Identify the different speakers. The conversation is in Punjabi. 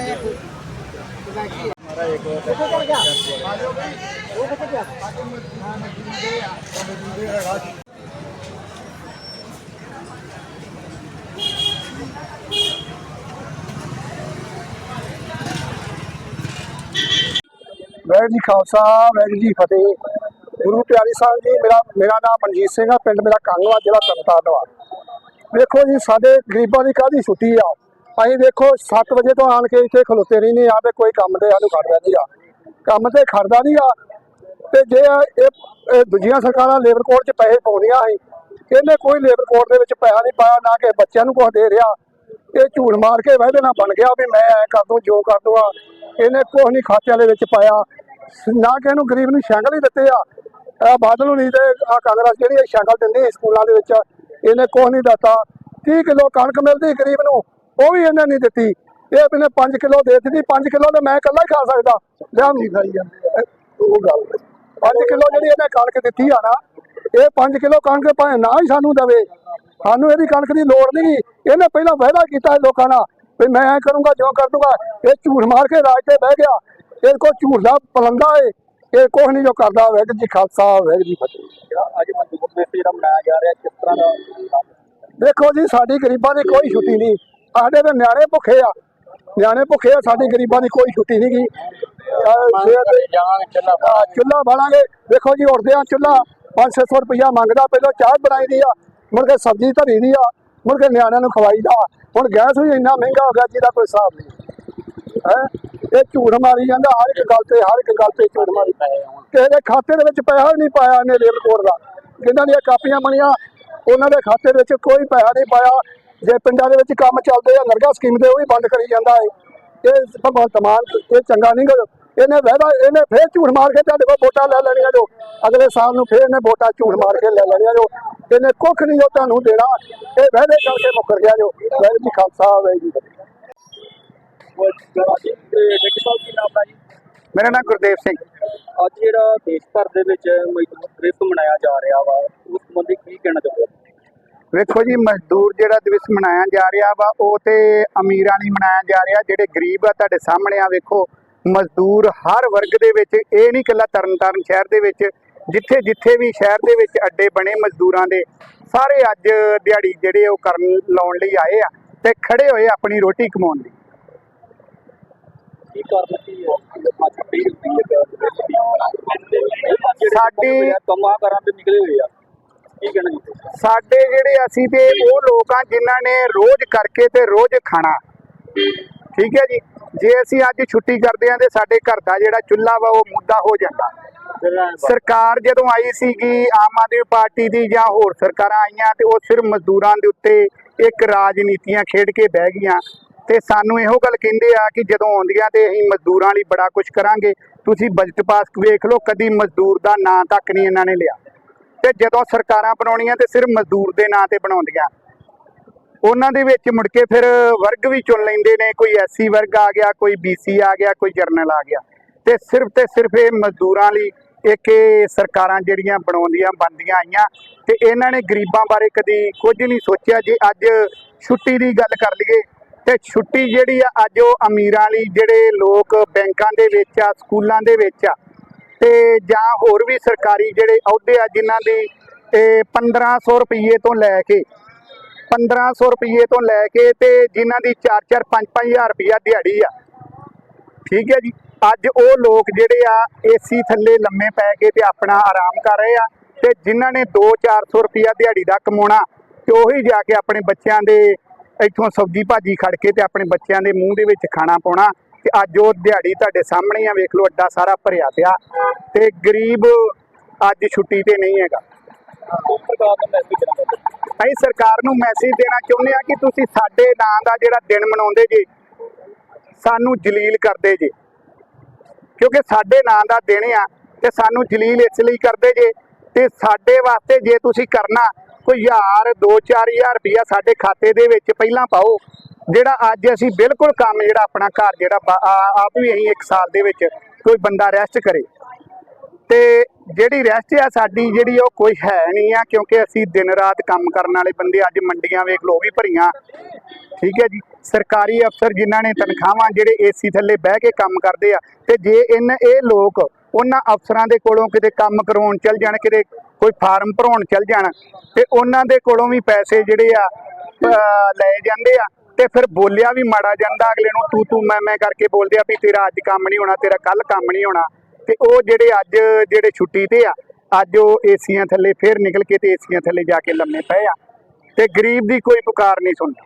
Speaker 1: हमारा ਜੀ ਖਾਲਸਾ ਵੈਰ ਜੀ ਫਤਿਹ। ਗੁਰੂ ਪਿਆਰੀ ਸਾਹਿਬ ਜੀ, ਮੇਰਾ ਮੇਰਾ ਨਾਮ ਮਨਜੀਤ ਸਿੰਘ ਆ, ਪਿੰਡ ਮੇਰਾ ਕੰਗਵਾ, ਜ਼ਿਲ੍ਹਾ ਤਰਨਤਾਰਨ ਆ। ਵੇਖੋ ਜੀ, ਸਾਡੇ ਗਰੀਬਾਂ ਦੀ ਕਾਹਦੀ ਛੁੱਟੀ ਆ? ਅਸੀਂ ਵੇਖੋ 7 ਵਜੇ ਤੋਂ ਆਣ ਕੇ ਇੱਥੇ ਖਲੋਤੇ ਰਹਿੰਦੇ ਆ ਤੇ ਕੋਈ ਕੰਮ ਤੇ ਸਾਨੂੰ ਖੜਦਾ ਨਹੀਂ ਆ। ਕੰਮ ਤੇ ਖੜਦਾ ਨਹੀਂ ਆ। ਤੇ ਜੇ ਇਹ ਦੂਜੀਆਂ ਸਰਕਾਰਾਂ ਲੇਬਰ ਕੋਡ 'ਚ ਪੈਸੇ ਪਾਉਂਦੀਆਂ ਸੀ, ਇਹਨੇ ਕੋਈ ਲੇਬਰ ਕੋਡ ਦੇ ਵਿੱਚ ਪੈਸਾ ਨਹੀਂ ਪਾਇਆ, ਨਾ ਕਿ ਬੱਚਿਆਂ ਨੂੰ ਕੁਝ ਦੇ ਰਿਹਾ। ਇਹ ਝੂਠ ਮਾਰ ਕੇ ਵਾਅਦੇ ਨਾਲ ਬਣ ਗਿਆ ਵੀ ਮੈਂ ਐ ਕਰ ਦੂੰ, ਜੋ ਕਰ ਦੂੰ ਆ। ਇਹਨੇ ਕੁਝ ਨਹੀਂ ਖਾਤਿਆਂ ਦੇ ਵਿੱਚ ਪਾਇਆ। ਨਾ ਕਿ ਇਹਨੂੰ ਗਰੀਬ ਨੂੰ ਸ਼ੈਂਗਲ ਹੀ ਦਿੱਤੇ ਆ। ਇਹ ਬਾਦਲ ਨਹੀਂ ਤੇ ਆ ਕਾਂਗਰਸ ਜਿਹੜੀ ਇਹ ਸ਼ੈਂਗਲ ਦਿੰਦੀ ਸੀ ਸਕੂਲਾਂ ਦੇ ਵਿੱਚ। ਇਹਨੇ ਕੁਝ ਨਹੀਂ ਦਿੱਤਾ। 30 ਕਿਲੋ ਕਣਕ ਮਿਲਦੀ ਗਰੀਬ ਨੂੰ। ਉਹ ਵੀ ਇਹਨੇ ਨਹੀਂ ਦਿੱਤੀ। ਇਹ ਇਹਨੇ 5 ਕਿਲੋ ਦੇ ਦਿੱਤੀ। 5 ਕਿਲੋ ਤੇ ਮੈਂ ਇਕੱਲਾ ਹੀ ਖਾ ਸਕਦਾ। ਲਿਆ ਨਹੀਂ ਖਾਈ ਜਾਂਦੇ ਆ। ਉਹ ਗੱਲ 5 ਕਿਲੋ ਜਿਹੜੀ ਇਹਨੇ ਕਣਕ ਦਿੱਤੀ ਆ ਨਾ ਇਹ 5 ਕਿਲੋ ਕਣਕ ਭਾਵੇਂ ਨਾ ਹੀ ਸਾਨੂੰ ਦੇਵੇ। ਸਾਨੂੰ ਇਹਦੀ ਕਣਕ ਦੀ ਲੋੜ ਨਹੀਂ। ਇਹਨੇ ਪਹਿਲਾਂ ਵਾਅਦਾ ਕੀਤਾ ਲੋਕਾਂ ਨਾਲ ਵੀ ਮੈਂ ਐ ਕਰੂੰਗਾ ਜੋ ਕਰ ਦੂੰਗਾ। ਇਹ ਝੂਠ ਮਾਰ ਕੇ ਰਾਜ ਤੇ ਬਹਿ ਗਿਆ। ਇਹ ਕੋ ਝੂਠ ਦਾ ਪਲੰਦਾ ਏ। ਇਹ ਕੁਛ ਨਹੀਂ ਜੋ ਕਰਦਾ। ਵਾਹਿਗੁਰੂ ਜੀ ਖਾਲਸਾ ਵਾਹਿਗੁਰੂ ਜੀ ਫਤਿਹ।
Speaker 2: ਅੱਜ ਮਜ਼ਦੂਰ ਦਿਵਸ ਜਿਹੜਾ ਮਨਾਇਆ ਜਾ ਰਿਹਾ ਕਿਸ ਤਰ੍ਹਾਂ ਦਾ
Speaker 1: ਦੇਖੋ ਜੀ ਸਾਡੀ ਗਰੀਬਾਂ ਦੀ ਕੋਈ ਛੁੱਟੀ ਨਹੀਂ। ਸਾਡੇ ਦੇ ਨਿਆਣੇ ਭੁੱਖੇ ਆ। ਨਿਆਣੇ ਭੁੱਖੇ ਆ ਸਾਡੀ ਗਰੀਬਾਂ ਦੀ ਕੋਈ ਛੁੱਟੀ ਨਹੀਂ ਗਈ
Speaker 2: ਚੱਲਾ
Speaker 1: ਬਾਲਾਂਗੇ। ਦੇਖੋ ਜੀ ਉੱਠਦੇ ਆ ਚੁੱਲਾ 500 ਰੁਪਇਆ ਮੰਗਦਾ ਪਹਿਲਾਂ ਚਾਹ ਬਣਾਈ ਦੀ ਆ। ਮੁੜ ਕੇ ਸਬਜ਼ੀ ਧਰੀ ਦੀ ਆ। ਮੁੜ ਕੇ ਨਿਆਣਿਆਂ ਨੂੰ ਖਵਾਈ ਦਾ। ਹੁਣ ਗੈਸ ਵੀ ਇੰਨਾ ਮਹਿੰਗਾ ਹੋ ਗਿਆ ਜਿਹਦਾ ਕੋਈ ਹਿਸਾਬ ਨਹੀਂ। ਹੈ? ਇਹ ਝੂਠ ਮਾਰੀ ਜਾਂਦਾ ਹਰ ਇੱਕ ਗੱਲ ਤੇ ਹਰ ਇੱਕ ਗੱਲ ਤੇ ਝੂਠ ਮਾਰੀ। ਕਿਸੇ ਦੇ ਖਾਤੇ ਦੇ ਵਿੱਚ ਪੈਸਾ ਨਹੀਂ ਪਾਇਆ ਇਹਨੇ ਲੇਬਰ ਕੋਡ ਦਾ। ਜਿਨ੍ਹਾਂ ਦੀਆਂ ਕਾਪੀਆਂ ਬਣੀਆਂ ਉਹਨਾਂ ਦੇ ਖਾਤੇ ਵਿੱਚ ਕੋਈ ਪੈਸਾ ਨਹੀਂ ਪਾਇਆ। ਜੇ ਪਿੰਡਾਂ ਦੇ ਵਿੱਚ ਕੰਮ ਚੱਲਦੇ ਆ ਨਰਗਾ ਸਕੀਮ ਦੇ ਉਹ ਵੀ ਬੰਦ ਕਰੀ ਜਾਂਦਾ ਹੈ ਇਹ ਭਗਵੰਤ ਮਾਨ ਇਹ ਚੰਗਾ ਨਹੀਂ ਗਾ ਇਹਨੇ ਵਾਅਦਾ ਇਹਨੇ ਫੇਰ ਝੂਠ ਮਾਰ ਕੇ ਤੁਹਾਡੇ ਕੋਲ ਵੋਟਾਂ ਲੈ ਲੈਣੀਆਂ ਜੋ। ਅਗਲੇ ਸਾਲ ਨੂੰ ਫੇਰ ਇਹਨੇ ਵੋਟਾਂ ਝੂਠ ਮਾਰ ਕੇ ਲੈ ਲੈਣੀਆਂ ਜੋ। ਇਹਨੇ ਕੁੱਖ ਨਹੀਂ ਜੋ ਤੁਹਾਨੂੰ ਦੇਣਾ। ਇਹ ਵਾਅਦੇ ਕਰਕੇ ਮੁੱਕਰ ਗਿਆ ਜੋ। ਵਾਹਿਗੁਰੂ ਜੀ ਖਾਲਸਾ ਵਾਹਿਗੁਰੂ ਜੀ ਮੇਰਾ ਨਾਮ ਗੁਰਦੇਵ ਸਿੰਘ।
Speaker 2: ਅੱਜ ਜਿਹੜਾ ਦੇਸ਼ ਭਰ ਦੇ ਵਿੱਚ ਮਜ਼ਦੂਰ ਦਿਵਸ ਮਨਾਇਆ ਜਾ ਰਿਹਾ ਵਾ ਉਸ ਸੰਬੰਧੀ ਕੀ ਕਹਿਣਾ ਚਾਹੁੰਦੇ ਹੋ
Speaker 3: ਵੇਖੋ ਜੀ ਮਜ਼ਦੂਰ ਜਿਹੜਾ ਦਿਵਸ ਮਨਾਇਆ ਜਾ ਰਿਹਾ ਵਾ ਉਹ ਤੇ ਅਮੀਰਾਂ ਲਈ ਮਨਾਇਆ ਜਾ ਰਿਹਾ ਜਿਹੜੇ ਗਰੀਬ ਆ ਤੁਹਾਡੇ ਸਾਹਮਣੇ ਆ ਵੇਖੋ ਮਜ਼ਦੂਰ ਹਰ ਵਰਗ ਦੇ ਵਿੱਚ ਇਹ ਨਹੀਂ ਇਕੱਲਾ ਤਰਨਤਾਰਨ ਸ਼ਹਿਰ ਦੇ ਵਿੱਚ ਜਿੱਥੇ ਜਿੱਥੇ ਵੀ ਸ਼ਹਿਰ ਦੇ ਵਿੱਚ ਅੱਡੇ ਬਣੇ ਮਜ਼ਦੂਰਾਂ ਦੇ ਸਾਰੇ ਅੱਜ ਦਿਹਾੜੀ ਜਿਹੜੇ ਉਹ ਕਰਨ ਲਾਉਣ ਲਈ ਆਏ ਆ ਤੇ ਖੜੇ ਹੋਏ ਆਪਣੀ ਰੋਟੀ ਕਮਾਉਣ ਲਈ। ਸਾਡੀ-
Speaker 2: ਕੰਮਾਂ ਕਰਾਂ ਤੇ ਨਿਕਲੇ ਹੋਏ ਆ।
Speaker 3: ਸਾਡੇ ਜਿਹੜੇ ਅਸੀਂ ਤੇ ਉਹ ਲੋਕ ਆ ਜਿਨ੍ਹਾਂ ਨੇ ਰੋਜ਼ ਕਰਕੇ ਤੇ ਰੋਜ਼ ਖਾਣਾ। ਠੀਕ ਹੈ ਜੀ? ਜੇ ਅਸੀਂ ਅੱਜ ਛੁੱਟੀ ਕਰਦੇ ਆ ਤੇ ਸਾਡੇ ਘਰ ਦਾ ਜਿਹੜਾ ਚੁੱਲ੍ਹਾ ਵਾ ਉਹ ਮੁੱਦਾ ਹੋ ਜਾਂਦਾ। ਸਰਕਾਰ ਜਦੋਂ ਆਈ ਸੀਗੀ ਆਮ ਆਦਮੀ ਪਾਰਟੀ ਦੀ ਜਾਂ ਹੋਰ ਸਰਕਾਰਾਂ ਆਈਆਂ ਤੇ ਉਹ ਸਿਰਫ ਮਜ਼ਦੂਰਾਂ ਦੇ ਉੱਤੇ ਇੱਕ ਰਾਜਨੀਤੀਆਂ ਖੇਡ ਕੇ ਬਹਿ ਗਈਆਂ। ਤੇ ਸਾਨੂੰ ਇਹੋ ਗੱਲ ਕਹਿੰਦੇ ਆ ਕਿ ਜਦੋਂ ਆਉਂਦੀਆਂ ਤੇ ਅਸੀਂ ਮਜ਼ਦੂਰਾਂ ਲਈ ਬੜਾ ਕੁਝ ਕਰਾਂਗੇ। ਤੁਸੀਂ ਬਜਟ ਪਾਸ ਵੇਖ ਲਓ ਕਦੀ ਮਜ਼ਦੂਰ ਦਾ ਨਾਂ ਤੱਕ ਨਹੀਂ ਇਹਨਾਂ ਨੇ ਲਿਆ। ਤੇ ਜਦੋਂ ਸਰਕਾਰਾਂ ਬਣਾਉਣੀਆਂ ਤੇ ਸਿਰਫ ਮਜ਼ਦੂਰ ਦੇ ਨਾਂ ਤੇ ਬਣਾਉਂਦੀਆਂ। ਉਹਨਾਂ ਦੇ ਵਿੱਚ ਮੁੜ ਕੇ ਫਿਰ ਵਰਗ ਵੀ ਚੁਣ ਲੈਂਦੇ ਨੇ, ਕੋਈ ਐਸਸੀ ਵਰਗ ਆ ਗਿਆ, ਕੋਈ ਬੀਸੀ ਆ ਗਿਆ, ਕੋਈ ਜਰਨਲ ਆ ਗਿਆ। ਤੇ ਸਿਰਫ ਤੇ ਸਿਰਫ ਇਹ ਮਜ਼ਦੂਰਾਂ ਲਈ ਇੱਕ ਇਹ ਸਰਕਾਰਾਂ ਜਿਹੜੀਆਂ ਬਣਾਉਂਦੀਆਂ, ਬਣਦੀਆਂ ਆਈਆਂ। ਤੇ ਇਹਨਾਂ ਨੇ ਗਰੀਬਾਂ ਬਾਰੇ ਕਦੀ ਕੁਝ ਨਹੀਂ ਸੋਚਿਆ ਜੇ ਅੱਜ ਛੁੱਟੀ ਦੀ ਗੱਲ ਕਰ ਲਈਏ। ਤੇ ਛੁੱਟੀ ਜਿਹੜੀ ਆ, ਅੱਜ ਉਹ ਅਮੀਰਾਂ ਲਈ ਜਿਹੜੇ ਲੋਕ ਬੈਂਕਾਂ ਦੇ ਵਿੱਚ ਆ, ਸਕੂਲਾਂ ਦੇ ਵਿੱਚ ਆ ਤੇ ਜਾਂ ਹੋਰ ਵੀ ਸਰਕਾਰੀ ਜਿਹੜੇ ਅਹੁਦੇ ਆ, ਜਿਨ੍ਹਾਂ ਦੀ, ਇਹ 1500 ਰੁਪਏ ਤੋਂ ਲੈ ਕੇ 1500 ਰੁਪਏ ਤੋਂ ਲੈ ਕੇ ਤੇ ਜਿਨ੍ਹਾਂ ਦੀ 4-4 5-5000 ਰੁਪਇਆ ਦਿਹਾੜੀ ਆ। ਠੀਕ ਹੈ ਜੀ? ਅੱਜ ਉਹ ਲੋਕ ਜਿਹੜੇ ਆ, ਏਸੀ ਥੱਲੇ ਲੰਮੇ ਪੈ ਕੇ ਤੇ ਆਪਣਾ ਆਰਾਮ ਕਰ ਰਹੇ ਆ ਤੇ ਜਿਨ੍ਹਾਂ ਨੇ 2-400 ਰੁਪਇਆ ਦਿਹਾੜੀ ਦਾ ਕਮਾਉਣਾ, ਤੇ ਉਹੀ ਜਾ ਕੇ ਆਪਣੇ ਬੱਚਿਆਂ ਦੇ ਇੱਥੋਂ ਸਬਜ਼ੀ ਭਾਜੀ ਖੜ ਕੇ ਤੇ ਆਪਣੇ ਬੱਚਿਆਂ ਦੇ ਮੂੰਹ ਦੇ ਵਿੱਚ ਖਾਣਾ ਪਾਉਣਾ ਤੇ ਅੱਜ ਉਹ ਦਿਹਾੜੀ ਤੁਹਾਡੇ ਸਾਹਮਣੇ ਆ, ਵੇਖ ਲਓ, ਅੱਡਾ ਸਾਰਾ ਭਰਿਆ ਪਿਆ ਤੇ ਗਰੀਬ ਅੱਜ ਛੁੱਟੀ ਤੇ ਨਹੀਂ ਹੈਗਾ। ਅਸੀਂ ਸਰਕਾਰ ਨੂੰ ਮੈਸੇਜ ਦੇਣਾ ਚਾਹੁੰਦੇ ਆ ਕਿ ਤੁਸੀਂ ਸਾਡੇ ਨਾਂ ਦਾ ਜਿਹੜਾ ਦਿਨ ਮਨਾਉਂਦੇ ਜੇ, ਸਾਨੂੰ ਜਲੀਲ ਕਰਦੇ ਜੇ। ਕਿਉਂਕਿ ਸਾਡੇ ਨਾਂ ਦਾ ਦਿਨ ਆ ਤੇ ਸਾਨੂੰ ਜਲੀਲ ਇਸ ਲਈ ਕਰਦੇ ਜੇ ਤੇ ਸਾਡੇ ਵਾਸਤੇ ਜੇ ਤੁਸੀਂ ਕਰਨਾ, ਕੋਈ ਹਜ਼ਾਰ 2-4000 ਰੁਪਇਆ ਸਾਡੇ ਖਾਤੇ ਦੇ ਵਿੱਚ ਪਹਿਲਾਂ ਪਾਓ। ਜਿਹੜਾ ਅੱਜ ਅਸੀਂ ਬਿਲਕੁਲ ਕੰਮ ਜਿਹੜਾ ਆਪਣਾ ਘਰ ਜਿਹੜਾ ਆਪ ਵੀ ਅਸੀਂ ਇੱਕ ਸਾਲ ਦੇ ਵਿੱਚ ਕੋਈ ਬੰਦਾ ਰੈਸਟ ਕਰੇ। ਤੇ ਜਿਹੜੀ ਰੈਸਟ ਆ ਸਾਡੀ ਜਿਹੜੀ ਉਹ ਕੋਈ ਹੈ ਨਹੀਂ ਆ ਕਿਉਂਕਿ ਅਸੀਂ ਦਿਨ ਰਾਤ ਕੰਮ ਕਰਨ ਵਾਲੇ ਬੰਦੇ ਅੱਜ ਮੰਡੀਆਂ ਵੇਖ ਲੋ ਵੀ ਭਰੀਆਂ। ਠੀਕ ਹੈ ਜੀ? ਸਰਕਾਰੀ ਅਫਸਰ ਜਿਨ੍ਹਾਂ ਨੇ ਤਨਖਾਹਾਂ ਜਿਹੜੇ ਏਸੀ ਥੱਲੇ ਬਹਿ ਕੇ ਕੰਮ ਕਰਦੇ ਆ ਤੇ ਜੇ ਇਨ ਇਹ ਲੋਕ ਉਹਨਾਂ ਅਫਸਰਾਂ ਦੇ ਕੋਲੋਂ ਕਿਤੇ ਕੰਮ ਕਰਵਾਉਣ ਚੱਲ ਜਾਣ ਕਿਤੇ ਕੋਈ ਫਾਰਮ ਭਰਾਉਣ ਚੱਲ ਜਾਣ ਤੇ ਉਹਨਾਂ ਦੇ ਕੋਲੋਂ ਵੀ ਪੈਸੇ ਜਿਹੜੇ ਆ ਅਹ, ਲਏ ਜਾਂਦੇ ਆ। ਤੇ ਫਿਰ ਬੋਲਿਆ ਵੀ ਮਾੜਾ ਜਾਂਦਾ, ਅਗਲੇ ਨੂੰ ਤੂੰ ਤੂੰ ਮੈਂ ਮੈਂ ਕਰਕੇ ਬੋਲਦੇ ਆ ਵੀ ਤੇਰਾ ਅੱਜ ਕੰਮ ਨਹੀਂ ਹੋਣਾ, ਤੇਰਾ ਕੱਲ ਕੰਮ ਨਹੀਂ ਹੋਣਾ। ਤੇ ਉਹ ਜਿਹੜੇ ਅੱਜ, ਜਿਹੜੇ ਛੁੱਟੀ ਤੇ ਆ, ਅੱਜ ਉਹ ਏਸੀਆਂ ਥੱਲੇ ਫੇਰ ਨਿਕਲ ਕੇ ਤੇ ਏਸੀਆਂ ਥੱਲੇ ਜਾ ਕੇ ਲੰਮੇ ਪਏ ਆ। ਤੇ ਗਰੀਬ ਦੀ ਕੋਈ ਪੁਕਾਰ ਨਹੀਂ ਸੁਣਦਾ।